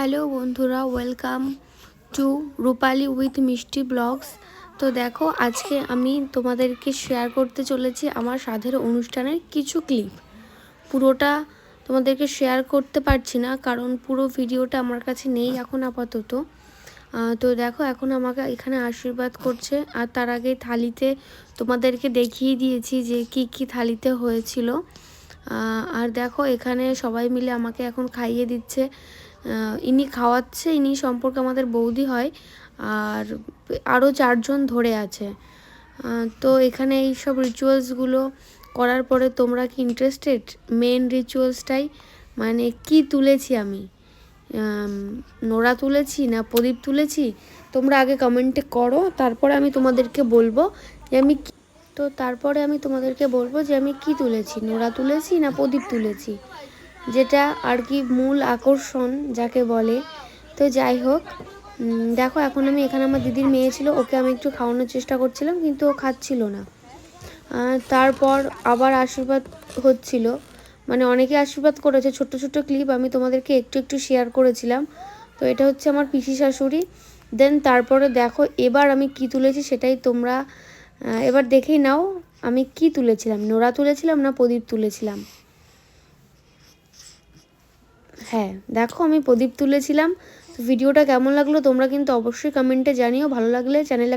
Hello বন্ধুরা welcome to Rupali with Mishti blogs তো দেখো, আজকে আমি তোমাদেরকে শেয়ার করতে চলেছি আমার সাধের অনুষ্ঠানের কিছু ক্লিপ পুরোটা তোমাদেরকে শেয়ার করতে পারছি না, কারণ পুরো ভিডিওটা আমার কাছে নেই এখন আপাতত। তো দেখো, এখন আমাকে এখানে আশীর্বাদ করছে, আর তার আগে থালিতে তোমাদেরকে দেখিয়ে দিয়েছি যে কি কি থালিতে হয়েছিল। আর দেখো, এখানে সবাই মিলে আমাকে এখন খাইয়ে দিচ্ছে। ইনি খাওয়াচ্ছে, ইনি সম্পর্কে আমাদের বৌদি হয়, আর আরও চারজন ধরে আছে। তো এখানে এই সব রিচুয়ালসগুলো করার পরে তোমরা কি ইন্টারেস্টেড মেন রিচুয়ালসটাই মানে কি তুলেছি আমি? নোড়া তুলেছি না প্রদীপ তুলেছি? তোমরা আগে কমেন্টে করো, তারপরে আমি তোমাদেরকে বলব যে আমি তো তারপরে আমি তোমাদেরকে বলব যে আমি কি তুলেছি? নোড়া তুলেছি না প্রদীপ তুলেছি? যেটা আর কি মূল আকর্ষণ যাকে বলে। তো যাই হোক দেখো এখন আমি এখানে আমার দিদির মেয়ে ছিল, ওকে আমি একটু খাওয়ানোর চেষ্টা করছিলাম, কিন্তু ও খাচ্ছিল না। তারপর আবার আশীর্বাদ হচ্ছিল। মানে অনেকে আশীর্বাদ করেছে, ছোট্ট ছোট্ট ক্লিপ আমি তোমাদেরকে একটু একটু শেয়ার করেছিলাম। তো এটা হচ্ছে আমার পিসি শাশুড়ি। দেন তারপরে দেখো এবার আমি কি তুলেছি সেটাই তোমরা এবার দেখেই নাও আমি কি তুলেছিলাম। নোড়া তুলেছিলাম না প্রদীপ তুলেছিলাম? হ্যাঁ দেখো আমি প্রদীপ তুলেছিলাম। তো ভিডিওটা কেমন লাগল তোমরা কিন্তু অবশ্যই কমেন্টে জানিও। ভালো লাগলে চ্যানেলে